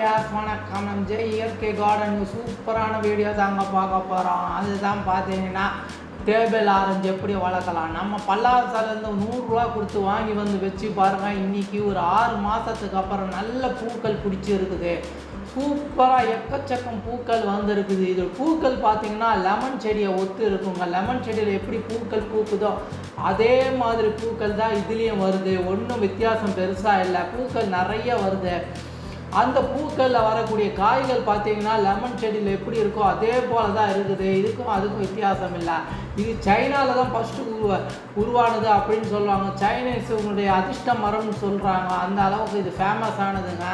வியாஸ் வணக்கம். நம்ம ஜெய் இயற்கை கார்டன் சூப்பரான வீடியோ தாங்க பார்க்க போகிறோம் அதுதான் பார்த்தீங்கன்னா டேபிள் ஆரஞ்சு எப்படி வளர்க்கலாம்? நம்ம பல்லாரத்துலேருந்து நூறுரூவா கொடுத்து வாங்கி வந்து வச்சு பாருங்கள் இன்றைக்கி ஒரு ஆறு மாதத்துக்கு அப்புறம் நல்ல பூக்கள் பிடிச்சி இருக்குது. சூப்பராக எக்கச்சக்கம் பூக்கள் வந்திருக்குது. இது பூக்கள் பார்த்தீங்கன்னா லெமன் செடியை ஒத்து இருக்குங்க. லெமன் செடியில் எப்படி பூக்கள் பூக்குதோ அதே மாதிரி பூக்கள் தான் இதுலேயும் வருது. ஒன்றும் வித்தியாசம் பெருசாக இல்லை. பூக்கள் நிறைய வருது. அந்த பூக்களில் வரக்கூடிய காய்கள் பார்த்தீங்கன்னா லெமன் செடியில் எப்படி இருக்கோ அதே போல தான் இருக்குது. இதுக்கும் அதுக்கும் வித்தியாசம் இல்லை. இது சைனாவில் தான் ஃபஸ்ட்டு உருவா உருவானது அப்படின்னு சொல்லுவாங்க. சைனீஸ் உங்களுடைய அதிர்ஷ்ட மரம்னு சொல்கிறாங்க அந்த அளவுக்கு இது ஃபேமஸ் ஆனதுங்க.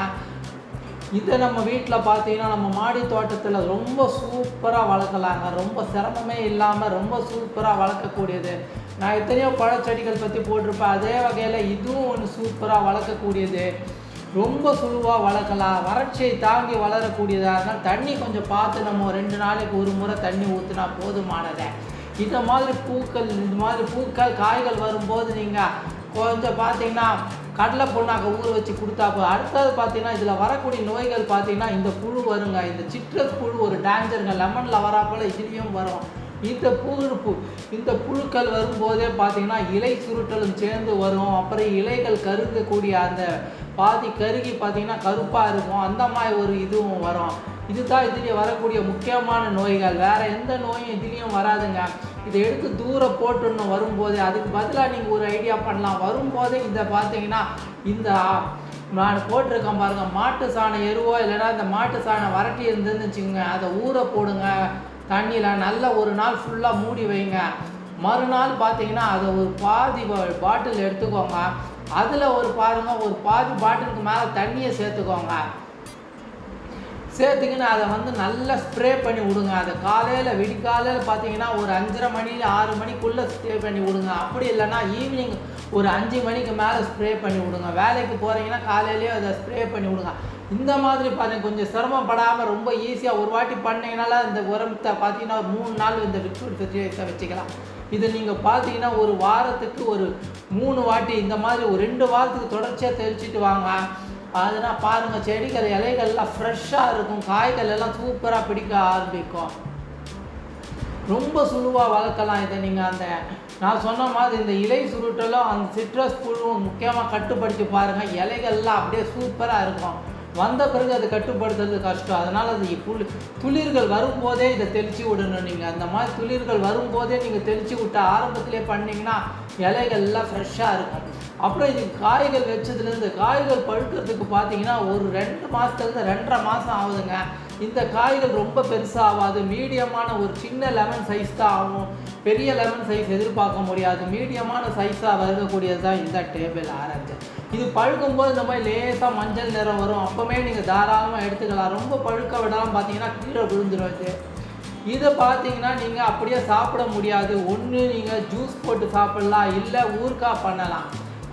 இதை நம்ம வீட்டில் பார்த்தீங்கன்னா நம்ம மாடி தோட்டத்தில் ரொம்ப சூப்பராக வளர்க்கலாங்க. ரொம்ப சிரமமே இல்லாமல் ரொம்ப சூப்பராக வளர்க்கக்கூடியது. நான் எத்தனையோ பழச்செடிகள் பற்றி போட்டிருப்பேன். அதே வகையில் இதுவும் ஒன்று சூப்பராக வளர்க்கக்கூடியது. ரொம்ப சுழுவாக வளர்க்கலாம். வறட்சியை தாங்கி வளரக்கூடியதாக இருந்தால் தண்ணி கொஞ்சம் பார்த்து நம்ம ரெண்டு நாளைக்கு ஒரு முறை தண்ணி ஊற்றினா போதுமானதே. இந்த மாதிரி பூக்கள் இந்த மாதிரி பூக்கள் காய்கள் வரும்போது நீங்கள் கொஞ்சம் பார்த்தீங்கன்னா கடலை பொண்ணாக்க ஊற வச்சு கொடுத்தா போதும் அடுத்தது பார்த்தீங்கன்னா இதில் வரக்கூடிய நோய்கள் பார்த்தீங்கன்னா இந்த புழு வருங்க. இந்த சிட்ரஸ் புழு ஒரு டேஞ்சருங்க லெமனில் வராப்போல் இதுலேயும் வரும். இந்த புழு பு இந்த புழுக்கள் வரும்போதே பார்த்தீங்கன்னா இலை சுருட்டலும் சேர்ந்து வரும். அப்புறம் இலைகள் கருகக்கூடிய அந்த பாதி கருகி பார்த்தீங்கன்னா கருப்பாக இருக்கும். அந்த மாதிரி ஒரு இதுவும் வரும். இதுதான் இதுலேயே வரக்கூடிய முக்கியமான நோய்கள். வேறு எந்த நோயும் இதுலேயும் வராதுங்க. இதை எடுத்து தூரம் போட்டுன்னு வரும்போதே அதுக்கு பதிலாக நீங்கள் ஒரு ஐடியா பண்ணலாம். வரும்போதே இதை பார்த்தீங்கன்னா இந்த நான் போட்டிருக்கேன் பாருங்கள் மாட்டு சாணம் எருவோ இல்லைன்னா இந்த மாட்டு சாணம் வரட்டி இருந்துன்னு வச்சுக்கோங்க. அதை ஊற போடுங்க. தண்ணியில் நல்ல ஒரு நாள் ஃபுல்லாக மூடி வைங்க. மறுநாள் பார்த்தீங்கன்னா அதை ஒரு பாதி பாட்டில் எடுத்துக்கோங்க. அதில் ஒரு பாருங்க ஒரு பாதி பாட்டிலுக்கு மேலே தண்ணியை சேர்த்துக்கோங்க. சேர்த்துக்கின்னு அதை வந்து நல்லா ஸ்ப்ரே பண்ணி விடுங்க. அதை காலையில் விடிக்காலையில் பார்த்தீங்கன்னா ஒரு அஞ்சரை மணியில் ஆறு மணிக்குள்ளே ஸ்ப்ரே பண்ணி விடுங்க. அப்படி இல்லைன்னா ஈவினிங் ஒரு அஞ்சு மணிக்கு மேலே ஸ்ப்ரே பண்ணி விடுங்க. வேலைக்கு போகிறீங்கன்னா காலையிலேயே அதை ஸ்ப்ரே பண்ணி விடுங்க. இந்த மாதிரி பார்த்தீங்க கொஞ்சம் சிரமப்படாமல் ரொம்ப ஈஸியாக ஒரு வாட்டி பண்ணீங்கனால இந்த உரத்தை பார்த்தீங்கன்னா ஒரு மூணு நாள் இந்த லிக்விட் ஃபெர்டிலைசர் வச்சுக்கலாம். இது நீங்கள் பார்த்தீங்கன்னா ஒரு வாரத்துக்கு ஒரு மூணு வாட்டி இந்த மாதிரி ஒரு ரெண்டு வாரத்துக்கு தொடர்ச்சியாக தெளிச்சிட்டு வாங்க. அதனால் பாருங்கள் செடிகள் இலைகள்லாம் ஃப்ரெஷ்ஷாக இருக்கும். காய்கள் எல்லாம் சூப்பராக பிடிக்க ஆரம்பிக்கும். ரொம்ப சுழுவாக வளர்க்கலாம் இதை நீங்கள் அந்த நான் சொன்ன மாதிரி இந்த இலை சுருட்டலும் அந்த சிட்ரஸ் புழுவும் முக்கியமாக கட்டுப்படுத்தி பாருங்கள் இலைகள்லாம் அப்படியே சூப்பராக இருக்கும். வந்த பிறகு அதை கட்டுப்படுத்துறது கஷ்டம். அதனால் அது புல் துளிர்கள் வரும்போதே இதை தெளித்து விடணும் நீங்கள் அந்த மாதிரி துளிர்கள் வரும்போதே நீங்கள் தெளித்து விட்டால் ஆரம்பத்திலே பண்ணிங்கன்னா இலைகள்லாம் ஃப்ரெஷ்ஷாக இருக்கும். அப்புறம் இது காய்கள் வச்சதுலேருந்து காய்கள் பழுக்கிறதுக்கு பார்த்தீங்கன்னா ஒரு ரெண்டு மாதத்துலேருந்து ரெண்டரை மாதம் ஆகுதுங்க. இந்த காய்கள் ரொம்ப பெருசாக ஆகாது. மீடியமான ஒரு சின்ன லெமன் சைஸ் தான் ஆகும். பெரிய லெமன் சைஸ் எதிர்பார்க்க முடியாது. மீடியமான சைஸாக வருகக்கூடியது தான் இந்த டேபிள் ஆரஞ்சு. இது பழுக்கும்போது இந்த மாதிரி லேசாக மஞ்சள் நிறம் வரும். அப்போவே நீங்கள் தாராளமாக எடுத்துக்கலாம். ரொம்ப பழுக்க விடாமல் பார்த்தீங்கன்னா கீழே விழுந்துருவது இது. இதை பார்த்தீங்கன்னா நீங்கள் அப்படியே சாப்பிட முடியாது. ஒன்று நீங்கள் ஜூஸ் போட்டு சாப்பிட்லாம். இல்லை ஊருக்காக பண்ணலாம்.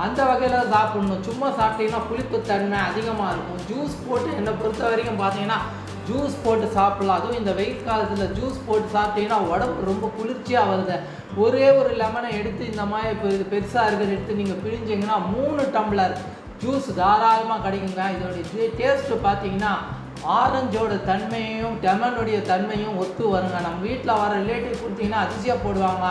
அந்த வகையில் சாப்பிடணும். சும்மா சாப்பிட்டீங்கன்னா புளிப்புத்தன்மை அதிகமாக இருக்கும். ஜூஸ் போட்டு என்னை பொறுத்த வரைக்கும் பார்த்தீங்கன்னா ஜூஸ் போட்டு சாப்பிட்லாம். அதுவும் இந்த வெயில் காலத்தில் ஜூஸ் போட்டு சாப்பிட்டீங்கன்னா உடம்பு ரொம்ப குளிர்ச்சியாக வருது. ஒரே ஒரு லெமனை எடுத்து இந்த மாதிரி இப்போ இது பெருசாக இருக்கிற எடுத்து நீங்கள் பிழிஞ்சிங்கன்னா மூணு டம்ளர் ஜூஸ் தாராளமாக கிடைக்குங்க. இதோடைய டேஸ்ட்டு பார்த்தீங்கன்னா ஆரஞ்சோட தன்மையும் லெமனுடைய தன்மையும் ஒத்து வருங்க. நம்ம வீட்டில் வர ரிலேட்டிவ் கொடுத்தீங்கன்னா அதிசயம் போடுவாங்க.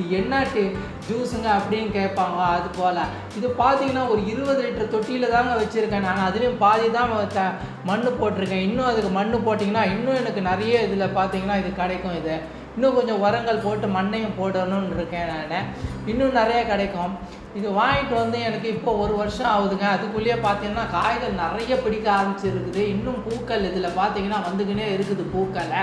இது என்ன டே ஜூஸுங்க அப்படின்னு கேட்பாங்க அது போல். இது பார்த்தீங்கன்னா ஒரு இருபது லிட்டர் தொட்டியில் தாங்க வச்சுருக்கேன் நான். அதுலேயும் பாதி தான் த மண் போட்டிருக்கேன். இன்னும் அதுக்கு மண் போட்டிங்கன்னா இன்னும் எனக்கு நிறைய இதில் பார்த்தீங்கன்னா இது கிடைக்கும் இது. இன்னும் கொஞ்சம் உரங்கள் போட்டு மண்ணையும் போடணும்னு இருக்கேன் நான். இன்னும் நிறைய கிடைக்கும். இது வாங்கிட்டு வந்து எனக்கு இப்போ ஒரு வருஷம் ஆகுதுங்க. அதுக்குள்ளேயே பார்த்தீங்கன்னா காய்கள் நிறைய பிடிக்க ஆரம்பிச்சிருக்குது. இன்னும் பூக்கள் இதில் பார்த்தீங்கன்னா வந்துக்கினே இருக்குது பூக்களை.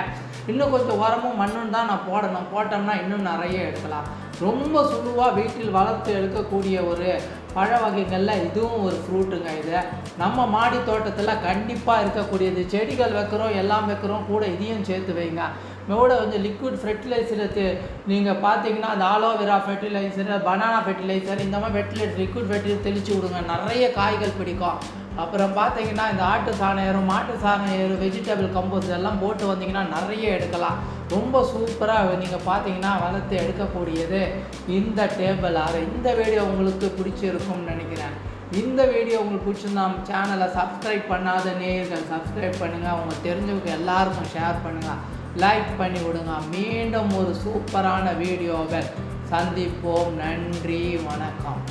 இன்னும் கொஞ்சம் உரமும் மண்ணும் தான் நான் போடணும். போட்டோம்னா இன்னும் நிறைய எடுக்கலாம். ரொம்ப சுழுவாக வீட்டில் வளர்த்து எடுக்கக்கூடிய ஒரு பழ வகைகளில் இதுவும் ஒரு ஃப்ரூட்டுங்க இது. நம்ம மாடி தோட்டத்தில் கண்டிப்பாக இருக்கக்கூடியது. செடிகள் வைக்கிறோம் எல்லாம் வைக்கிறோம் கூட இதையும் சேர்த்து வைங்க. கூட வந்து லிக்விட் ஃபெர்டிலைசருக்கு நீங்கள் பார்த்தீங்கன்னா அந்த ஆலோவேரா ஃபெர்டிலைசர் பனானா ஃபெர்டிலைசர் இந்த மாதிரி ஃபெர்டிலைசர் லிக்விட் ஃபெர்டிலைசர் தெளித்து விடுங்க நிறைய காய்கள் பிடிக்கும். அப்புறம் பார்த்தீங்கன்னா இந்த ஆட்டு சாணையரும் மாட்டு சாணையரும் வெஜிடபிள் கம்போஸ் எல்லாம் போட்டு வந்தீங்கன்னா நிறைய எடுக்கலாம். ரொம்ப சூப்பராக நீங்கள் பார்த்தீங்கன்னா வளர்த்து எடுக்கக்கூடியது இந்த டேபிள் ஆறு. இந்த வீடியோ உங்களுக்கு பிடிச்சிருக்கும்னு நினைக்கிறேன். இந்த வீடியோ உங்களுக்கு பிடிச்சிருந்தா சேனலை சப்ஸ்கிரைப் பண்ணாத நேயர்கள் சப்ஸ்கிரைப் பண்ணுங்கள் அவங்க தெரிஞ்சவங்க எல்லாருக்கும் ஷேர் பண்ணுங்கள் லைக் பண்ணி விடுங்க. மீண்டும் ஒரு சூப்பரான வீடியோவை சந்திப்போம். நன்றி வணக்கம்.